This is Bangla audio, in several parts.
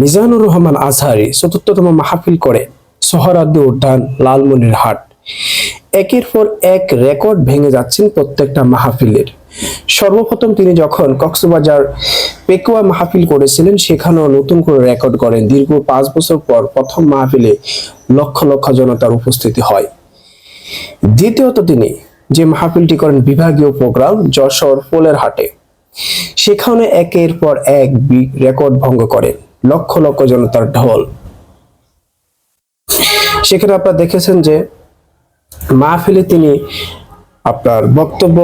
মিজানুর রহমান আজহারি চতুর্থতম মাহফিল করে সোহরাদ্দি উদ্যান লালমনির হাট। একের পর এক রেকর্ড ভেঙে যাচ্ছেন প্রত্যেকটা মাহফিলের। সর্বপ্রথম তিনি যখন কক্সবাজার পেকুয়া মাহফিল করেছিলেন, সেখানেও নতুন করে রেকর্ড করেন। দীর্ঘ পাঁচ বছর পর প্রথম মাহফিলে লক্ষ লক্ষ জনতার উপস্থিতি হয়। দ্বিতীয়ত তিনি যে মাহফিলটি করেন বিভাগীয় প্রোগ্রাম যশোর পোলের হাটে। সেখানে একের পর এক রেকর্ড ভঙ্গ করেন। লক্ষ লক্ষ জনতার ঢল। সেখানে আপনারা দেখেছেন যে মাহফিলে তিনি আপনার বক্তব্য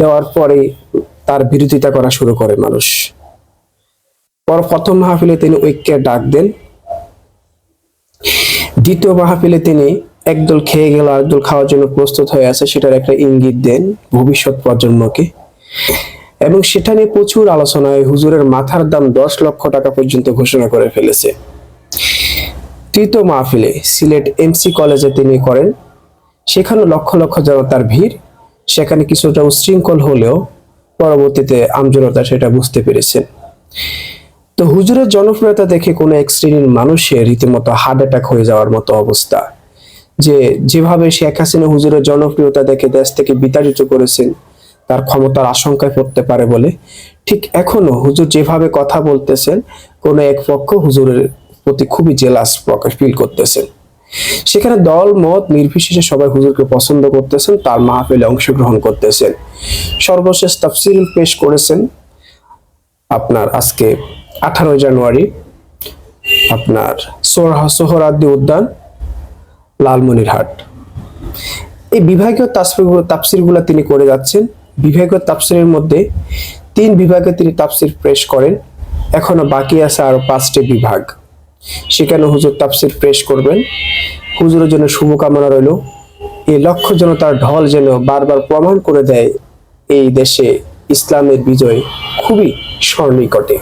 দেওয়ার পরে তার বিরোধিতা করা শুরু করে মানুষ। পর প্রথম মাহফিলে তিনি ঐক্যের ডাক দেন। দ্বিতীয় মাহফিলে তিনি একদল খেয়ে গেল একদল খাওয়ার জন্য প্রস্তুত হয়ে আছে, সেটার একটা ইঙ্গিত দেন ভবিষ্যৎ প্রজন্মকে। এবং সেটা নিয়ে প্রচুর আলোচনায় হুজুরের মাথার দাম দশ লক্ষ টাকা পর্যন্ত ঘোষণা করে ফেলেছে। তৃতীয় মাহফিলে সিলেট এমসি কলেজে তিনি করেন। সেখানে লক্ষ লক্ষ জনতার ভিড়। সেখানে কিছুটা উশৃঙ্খল হলেও পরবর্তীতে আমজনতা সেটা বুঝতে পেরেছেন। তো হুজুরের জনপ্রিয়তা দেখে কোনো এক শ্রেণির মানুষের রীতিমতো হার্ট অ্যাটাক হয়ে যাওয়ার মতো অবস্থা। যে যেভাবে শেখ হাসিনা হুজুরের জনপ্রিয়তা দেখে দেশ থেকে বিতাড়িত করেছেন তার ক্ষমতার আশঙ্কায় পড়তে পারে বলে। ঠিক এখনও হুজুর যেভাবে কথা বলতেছেন, কোনো এক পক্ষ হুজুরের প্রতি খুবই জেলাস প্রকাশ ফিল করতেছেন। সেখানে দল, মত নির্বিশেষে সবাই হুজুরকে পছন্দ করতেছেন, তার মাহফিলে অংশগ্রহণ করতেছেন। সর্বশেষ তাফসিল পেশ করেছেন আপনার আজকে আঠারোই জানুয়ারি, আপনার সোহরা- সোহরাদ্দি উদ্যান, লালমনিরহাট। এই বিভাগীয় তাফসিরগুলো তাফসিরগুলো তিনি করে যাচ্ছেন। বিভাগীয় তাফসিরের মধ্যে তিন বিভাগে তিনি তাফসির পেশ করেন। এখনও বাকি আছে আরও পাঁচটি বিভাগ। সেখানে হুজুর তাফসির পেশ করবেন। হুজুরের জন্য শুভকামনা রইল। এই লক্ষ্য যেন তার ঢল যেন বারবার প্রমাণ করে দেয় এই দেশে ইসলামের বিজয় খুবই সন্নিকটে